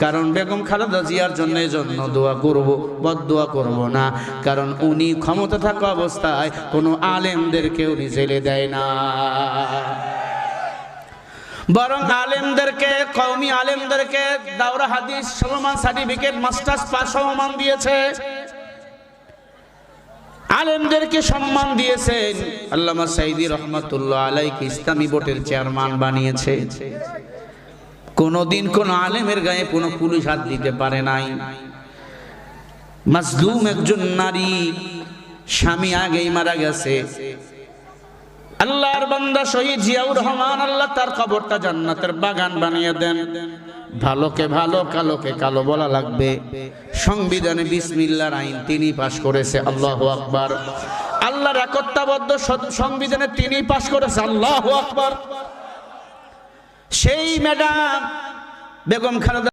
কারণ বেগম খালেদা জিয়ার জন্য জন্য দোয়া করব বদ দোয়া করব না। কারণ উনি ক্ষমতা থাকা অবস্থায় কোনো আলেমদেরকে উনি জেলে দেয় না। বরং আলেমদেরকে, কওমি আলেমদেরকে দাওরা হাদিস সমমান সার্টিফিকেট, মাস্টার্স পাস সমমান দিয়েছে। আলেমদেরকে সম্মান দিয়েছেন। আল্লামা সাইদি রহমতুল্লাহ আলাইকে ইসলামী বোর্ডের চেয়ারম্যান বানিয়েছে। কোনোদিন কোন আলেমের গায়ে কোনো পুলিশ হাত দিতে পারে নাই। মাজলুম একজন নারী, স্বামী আগেই মারা গেছে। আল্লাহর বান্দা শহীদ জিয়াউর রহমান, আল্লাহ তার কবরটা জান্নাতের বাগান বানিয়ে দেন। ভালোকে ভালো, কালোকে কালো বলা লাগবে। সংবিধানে বিসমিল্লার আইন তিনি পাশ করেছে, আল্লাহ আকবার। আল্লাহর একত্রাবদ্ধ সংবিধানে তিনি পাশ করেছে, আল্লাহ আকবার। সেই ম্যাডাম বেগম খালেদা